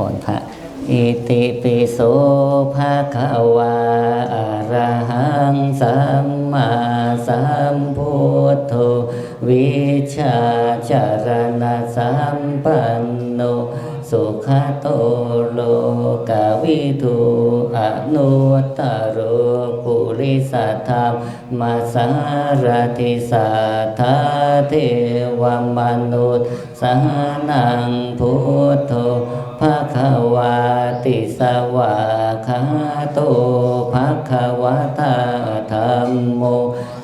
พรพระอิติปิโสภะคะวาอะระหังสัมมาสัมพุทโธวิชาจารณะสัมปันโนสุขโตโลกาวิทูอนุตตโรปุริสธรรมมาสารติสัทธาเทวมนุษย์สหนังพุทโธ ควาติสวาคาโตภะควะตาธรรมโม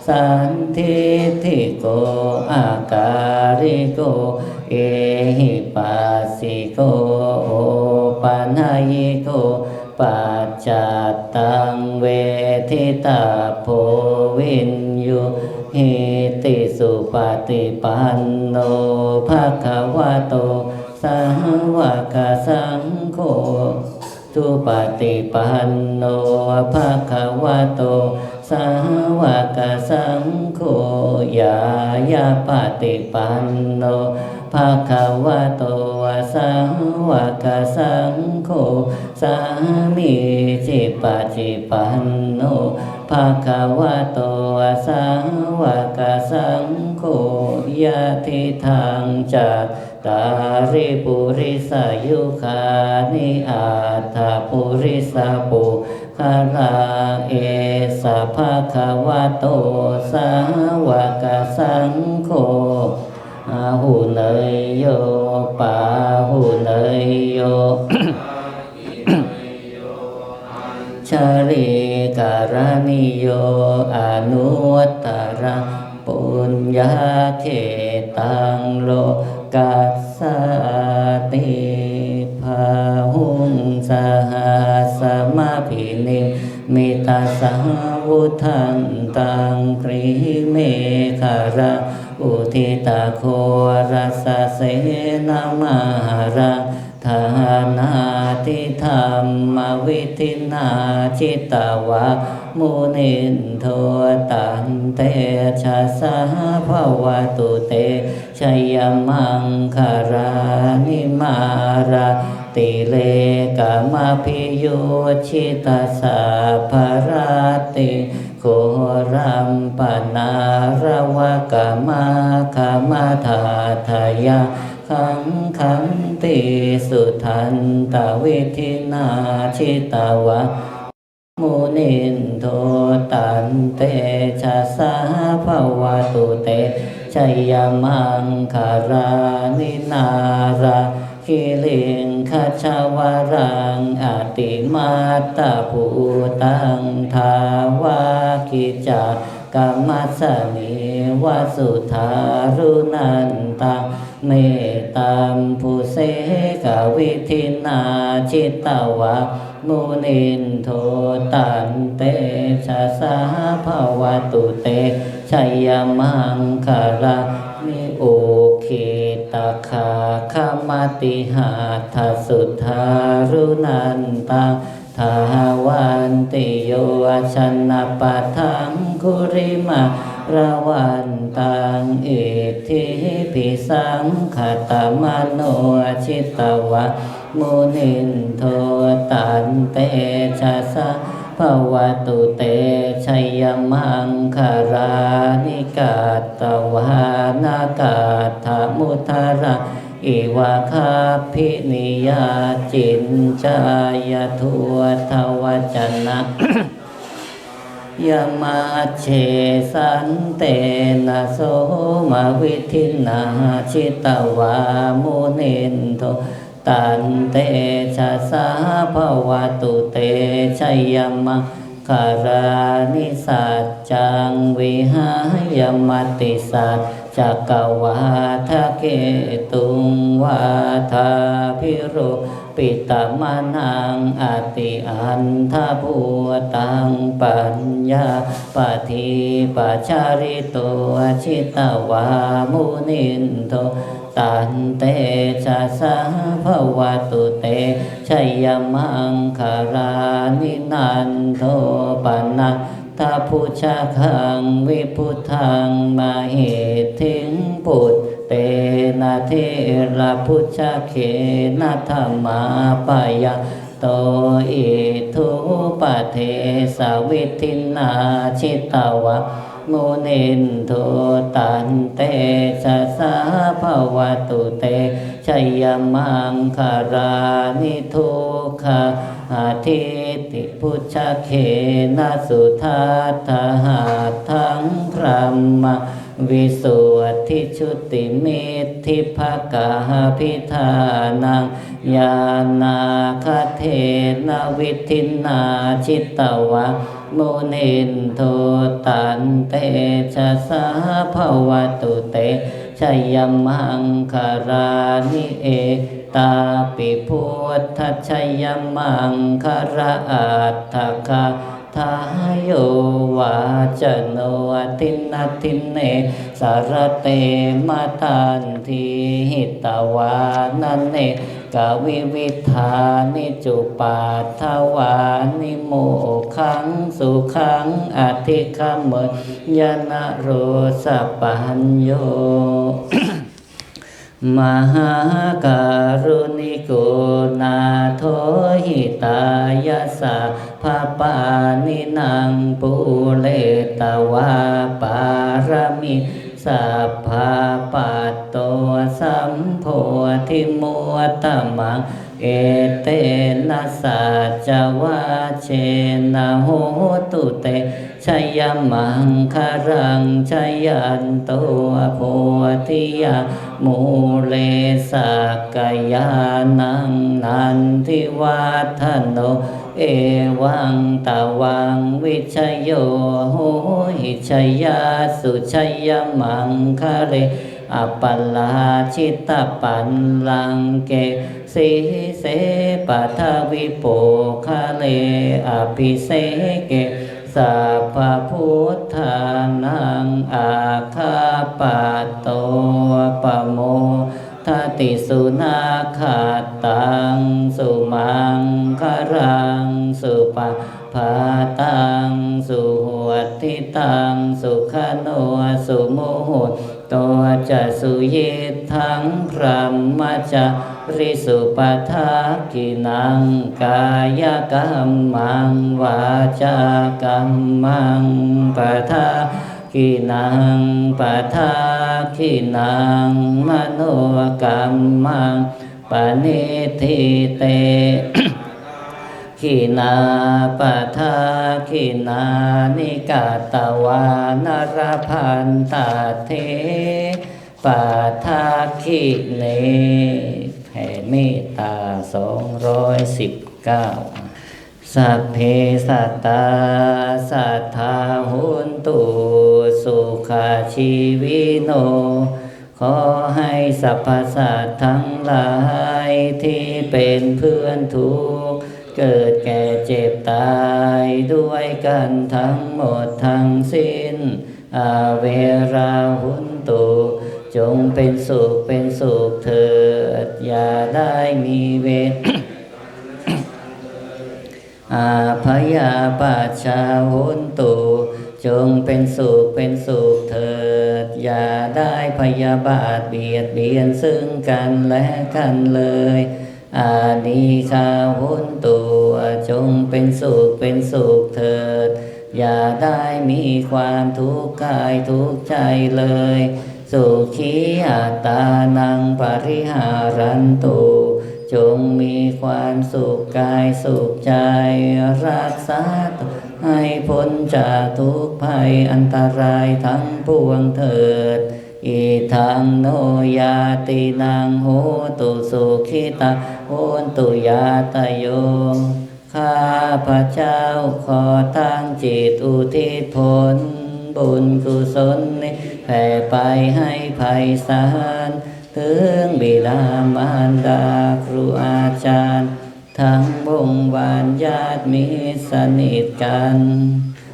สันทิทิโกอาการิโก เอหิปัสสิโกโอปัญญิโกปัจจัตตังเวทิตาโพวินยุหิติสุปฏิปันโนภะคะวะโต สาวกสังโฆทุปฏิปันโนภะควะโต สาวกสังโฆยายาปฏิปันโนภะควะโตสาวกสังโฆสามีจิปฏิปันโนภะควะโตสาวกสังโฆยะทิทางจัต ตาริปุริสายุคานิอาตาปุริสาปุคาลาเอสะภะคะวะโตสาวกสังโฆอาหูเนยโยปาหูเนยโยชาลีการณิโยอนุตตรัง ปุญญาเขตังโลกัสสติภาหุงสหสมาภินิมิตาสังวุทันตังครีเมฆาระอุทิตาโครัสเสนามารัง ทานาทิธรรมวิธินาจิตวะมุนินโทตันเตชะสาภวตุเตชยมังคารานิมาราติเลกามาพิโยชิตาสาภราติโครัมปนารวะกามาคามาธาทายา ขังขันติสุทันตวิธินาชิตาวะมุนินโทตันเตชะสาภาวะตุเตชัยมังคารานินาราคิลิงคาชาวรังอติมาตาภูตังทาวาคิจักกรรมสสนิวสุธารุนันตัง เมตตามภูเสกวิธินาจิตตวะมุนินโทตันเตชะสาภวตุเตชัยมังคารานิโอเคตาคาคามติหาทสุทธารุนันตังทาวันติโยชนะปะทังคุริมา ระวันตังเอทิปิสังขตมโนชิตวะมุนินโทตันเตชะสะภวตุเตชัยมังคารานิกาตวานากาธมุทาระอิวาคาพินิยาจินจายทัวทวจนะ ยามาเชสันเตนะโสมาวิธินาชิตวามุนินโทตันเตชะสาภวตุเตชัยมังคารานิสัจจังวิหายมติสัจจักวาทะเกตุงวาทาพิโร ปิตามะนังอติอันทภูตังปัญญาปฏิปัจาริโตชิตวามุนินโทตันเตชะสาภวตุเตชัยมังคารานินันโทปันนะทาพุชาคังวิพุทธังมาเหติงปุต เตนะเทระพุชฌเขนะธรรมาปยาโตอิทุปะเทสวิทินาชิตาวะโมเนนโทตันเตชะสาภวตุเตชัยมังคารานิทุขะอาทิติพุชเขนะสุทัตถาหาทั้งพระมะ วิสุทธิชุติมตทิภกาพิธานังยานาคเทนวิทินาชิตวะโมเนนโทตันเตชะสาภวตุเตชยมังคารานิเอตาปิพุทธชยมังคาราอัตถคา ทายโยวาจโนตินนตินเนสารเตมาตันทีหิตวานันเนกาวิวิธานิจุปาทวานิโมขังสุขังอธิคมยนะโรสปัญโยมหาการุณิโกนาโทหิตายาสา ภาปานินางปุเลตวาปารมิสัพพาปัตโตสัมโพธิมัวตมังเอเตนะสัจวาเชนะโหตุเตชยมังคารังชยันตัวโพธิยามูเลสักกายานังนันทิวัฒโน เอวังตาวังวิชยโยโหหิชยาสุชยมังคะเรอปปลลาชิตตปันลังเกสีเสปัทวิโปคะเลอภิเสเกสัพพุทธานังอาคาปะโตปโมทติสุนาคาตังสุมังคารัง สุปะภาตังสุหวทิตังสุขโนสุโมโหตัวจะสุยิทังพรหมจาริสุปทากินังกายกรรมังวาจากรรมังปทากินังปทากินังมโนกรรมังปณิทิเต ขีนาปะทาขีนานิกาตวานรพันตาเทปะทาขีเนแผ่เมตตาสองร้อยสิบเก้าสัพเพสัตตาสัทธาหุนตุสุขาชีวิโน ขอให้สรรพสัตว์ทั้งหลายที่เป็นเพื่อนทุก เกิดแก่เจ็บตายด้วยกันทั้งหมดทั้งสิ้น อาเวราหุนตุจงเป็นสุขเป็นสุขเถิดอย่าได้มีเวรอาพยาปาชาหุนตุจงเป็นสุขเป็นสุขเถิดอย่าได้พยาบาทเบียดเบียนซึ่งกันและกันเลย อานีคาหุนตุจงเป็นสุขเป็นสุขเถิด อย่าได้มีความทุกข์กายทุกข์ใจเลย สุขีอัตตานังปริหารันตุจงมีความสุขกายสุขใจ รักษาตให้พ้นจากทุกภัยอันตรายทั้งปวงเถิดอีทังโนยาตินังโหตุสุขิตา โหนตุยาตโยข้าพระเจ้าขอตั้งจิตอุทิศผล บุญกุศลนี้แผ่ไปให้ภัยสารถึงบิดามารดาครูอาจารย์ ทั้งวงวานญาติมิสนิทกัน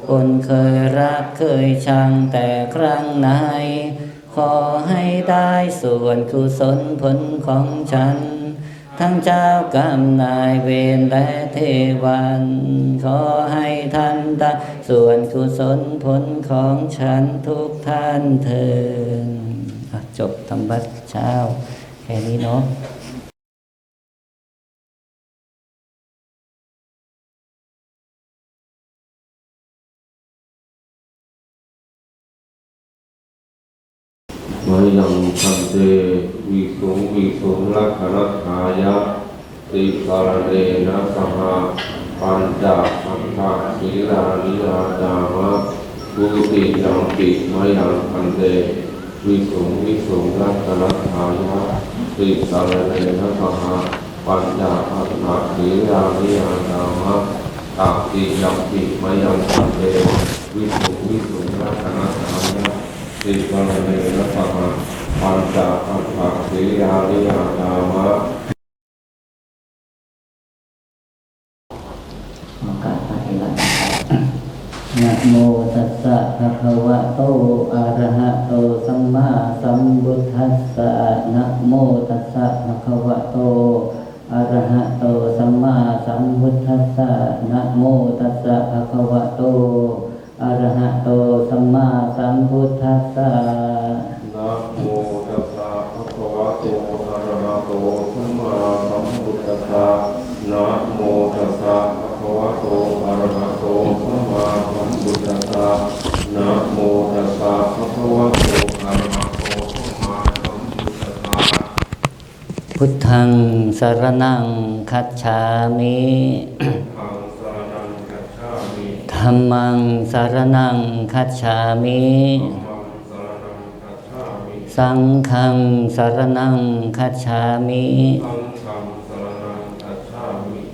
คนเคยรักเคยชังแต่ครั้งไหนขอให้ได้ส่วนกุศลผลของฉัน ทั้งเจ้ากรรมนายเวรและเทวัน ขอให้ท่านได้ส่วนกุศลผลของฉันทุกท่านเถิดจบธรรมวัดเช้า แค่นี้เนาะมายังพันเต สุงวิสุงลักขณทายะติกรเรนะสหปัญจสังฆะศีลานิราจามะกุติยังปิมยังพันเตวิสุงวิสุงลักขณทายะติกรเรนะสหปัญจสังฆะศีลานิราจามะตักติยังปิมยังพันเตวิสุงวิสุงลักขณทายะติปรเนนะปะห ปัญจอัฏฐสิยานิยาตามะขะเถระนะโมตัสสะภะคะวะโต อะระหะโต สัมมาสัมพุทธัสสะนะโมตัสสะภะคะวะโต อะระหะโต สัมมาสัมพุทธัสสะนะโมตัสสะภะคะวะโต อะระหะโต สัมมาสัมพุทธัสสะะนะโมตัสสะภะคะวะโตอะระหะโตสัมมาสัมพุทธัสสะนะโมตัสสะภะคะวะโตอะระหะโตสัมมาสัมพุทธัสสะพุทธังสรณังคัจฉามิทางสรณังกัจฉามิธัมมังสารนังคัจฉามิธัมมังสรณังกัจฉามิสังฆังสารนังคัจฉามิ สังฆังสรณังกัจฉามิ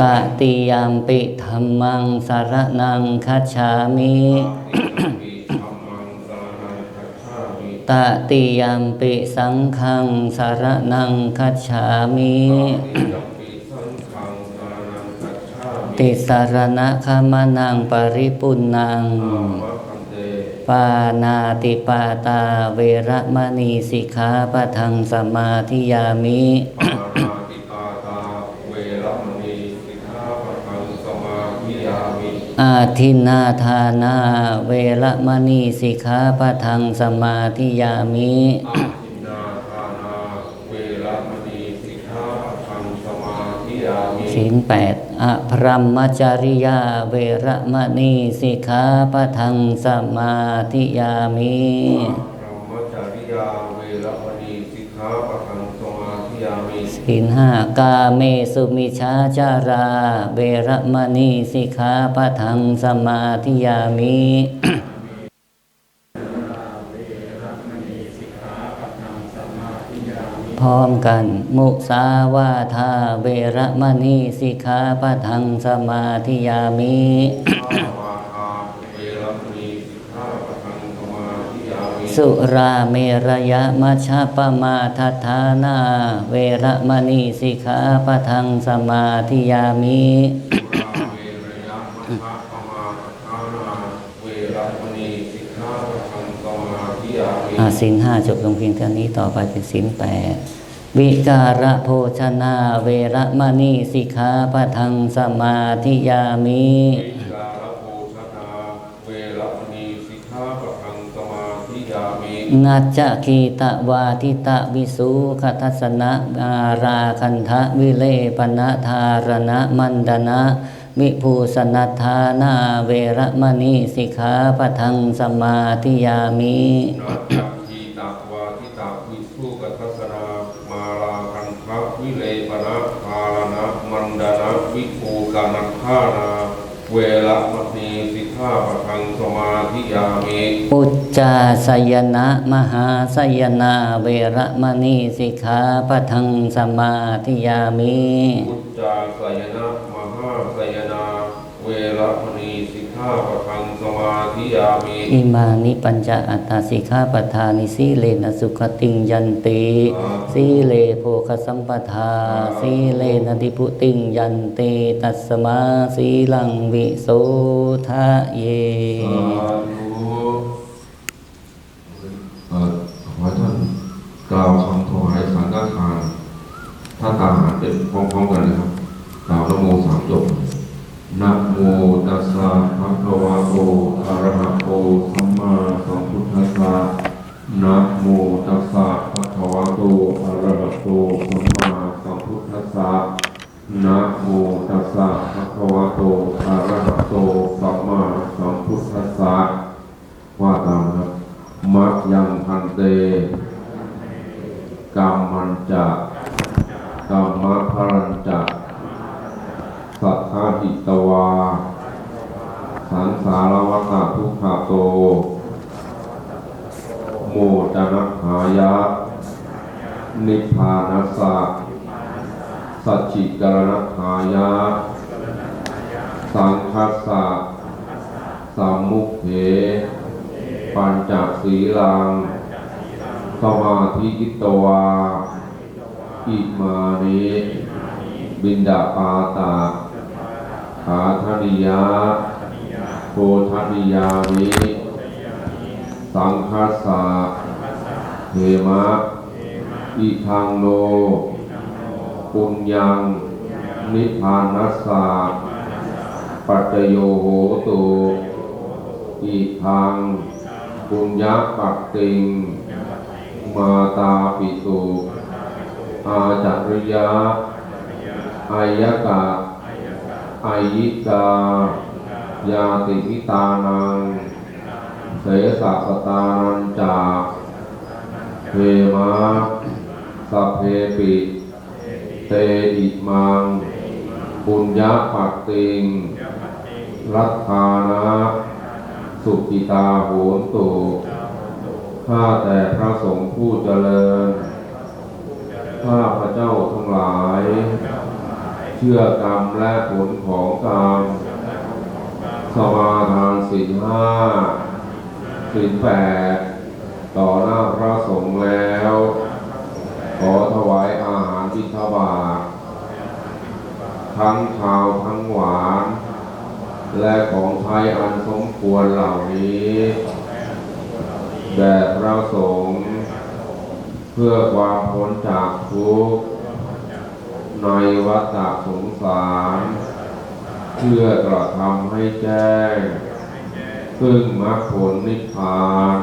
ตติยมปิธัมมังสารนังคัจฉามิติยมปิธัมมังสรณังกัจฉามิตติยมปิสังฆังสารนังคัจฉามิติยมปิสังฆังสรณังกัจฉามิติสารณะขมานังปริปุณนังอามะคันเตปานาติปาตาเวระมณีสิกขาปะทังสมาธิยามิ ปานาติปาตาเวรมณีสิกขาปะทังสมาธิยามิ อาทินนาทานาเวระมณีสิกขาปะทังสมาธิยามิอาทินนาทานาเวรมณีสิกขาปะทังสมาธิยามิศีลแปดอภรมจริยาเวระมณีสิกขาปะทังสมาธิยามิพระมจาริยาเวรมณีสิกขาปะทังสมาธิยามิ ศีลห้ากาเมสุมิชาจารา เวระมณีสิกขาปะทังสมาธิยามิพร้อมกัน มุสาวาทาเวระมณีสิกขาปะทังสมาธิยามิ อาวาทาเวรมณีสิกขาปะทังสมาธิยามิ สุราเมรยมัชฌปมาทัฏฐานาเวระมณีสิกขาปะทังสมาธิยามิสุราเวรยมัชฌะปมาทานา เวรมณีสิกขาปะทังสมาธิยามิอาสินห้าจบลงเพียงเท่านี้ต่อไปเป็นสินแปดวิการะโภชนา เวระมณีสิกขาปะทังสมาธิยามิ วิการโภชนาเวรมณีสิกขาปะทังสมาธิยามิ นัจจคีตะวาทิตะวิสุขทัสนะอาราคันทะวิเลปนะธารณะมันดนะมิภูสนัทธานาเวรมณีสิกขาปทังสมาธิยามินาจักขีตาวาทิตาวิสุกัสสนามาลาคันทะวิเลปนะภาลนะมันดนะวิภูกานัคขานาเวรม ขาปะทังสมาธิยามิอุจจาสยนะมหาสยนาเวระมณีสิกขาปะทังสมาธิยามิพุทธาสยนะมหาสยนาเวรมณีสิก ขาข้าพคังสมาธิยามิอิมานิปัญจอัตตาสิกขาปทานิสีเลนะสุขติงยันติสีเลโภคสัมปทาสีเลนะติพุติงยันติตัสมาสีลังวิโสทะเยสาธุเอ่อขอให้ท่านกล่าวคำถวายสังฆทานถ้าตามหารเป็นพร้อมๆกันนะครับ กล่าวนะโมสามจบ นะโมตัสสะ ภะคะวะโต อะระหะโต สัมมาสัมพุทธัสสะ นะโมตัสสะภะคะวะโต อะระหะโต สัมมาสัมพุทธัสสะ นะโมตัสสะภะคะวะโต อะระหะโต สัมมาสัมพุทธัสสะ ว่าตามนะครับ มัจยังพันเตกรรมันจะกรรมพรัญจะ สัทธาหิตวา สังสารวัฏทุกขโต โมจนะหายะ นิพพานัสสะสัจจิกรณหายะ สังคัสสะสัมมุขเถปัญจศีลัง สมาธิกิตวา อิมานิบินดาปาตาขาธนิยาโพธนิยามิสังคัสสะเหมะอิทังโนปุญญัง นิพพานัสสะ ปัจโยโหตุอิทังปุญญปักติง มาตาปิตุอาจาริยะอายกะอายิกายาติพิตานังเสสะสตานันจาเพมาสัพเพปิ เตอิมัง ปุญญปักติง รัตธานะ สุกิตาโหนตุข้าแต่พระสงฆ์ผู้เจริญ ข้าพระเจ้าทั้งหลาย เชื่อกรรมและผลของกรรม สมาทานสินห้าสินแปดต่อหน้าพระสงฆ์แล้ว ขอถวายอาหารพิทบาท ทั้งข้าวทั้งหวาน และของไทยอันสมควรเหล่านี้แด่พระสงฆ์เพื่อความพ้นจากทุกข์ในวัฏสงสารเพื่อกระทำให้แจ้ง ซึ่งมรรคผลนิพพาน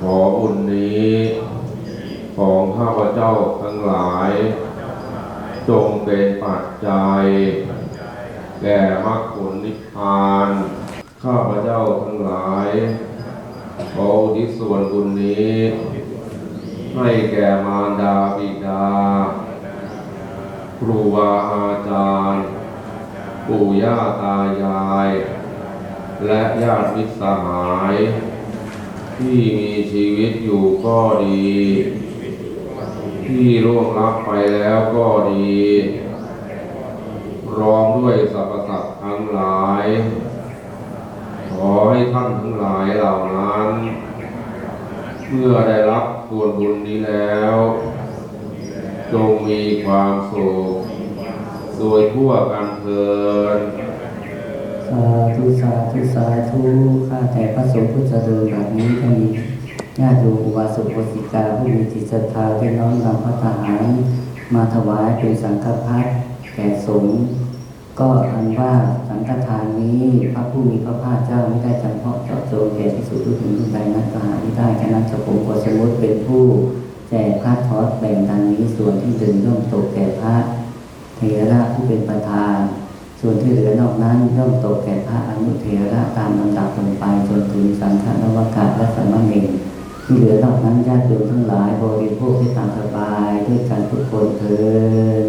ขอบุญนี้ ของข้าพเจ้าทั้งหลาย จงเป็นปัจจัย แก่มรรคผลนิพพาน ข้าพเจ้าทั้งหลายขอทิศส่วนบุญนี้ ให้แก่มารดาบิดา ครูบาอาจารย์ ปู่ย่าตายาย และญาติมิตรสหาย ที่มีชีวิตอยู่ก็ดี ที่ร่วงลับไปแล้วก็ดี ร้อมด้วยสรรพสัตว์ทั้งหลาย ขอให้ท่านทั้งหลายเหล่านั้น เมื่อได้รับส่วนบุญนี้แล้ว จงมีความสุขโดยทั่วกันเทินสาธุสาธุสาธุข้าแต่พระสงฆ์ผู้เจริญแบบนี้ท่านมี ญาติโยมอุบาสุปสิกาผู้มีจิตศรัทธาได้น้อมนำพระทหารมาถวายเป็นสังฆพัดแก่สงฆ์ก็อันว่าสังฆทานนี้พระผู้มีพระภาคเจ้าไม่ได้จำเพาะเจาะจงแก่ที่สุดทุกถึงทุกใดนั้นก็หาที่ได้ฉะนั้นจะผมขอสมมติเป็นผู้แจกพระทอดแบ่งดังนี้ส่วนที่ดึงย่อมตกแก่พระเทระผู้เป็นประธาน ส่วนที่เหลือนอกนั้นย่อมตกแก่พระอนุเทระตามลำดับลงไปจนถึงสังฆนวกาและสัมมาเนร ที่เหลือนอกนั้นญาติโยมทั้งหลายบริโภคให้ตามสบายด้วยกันทุกคนเถิด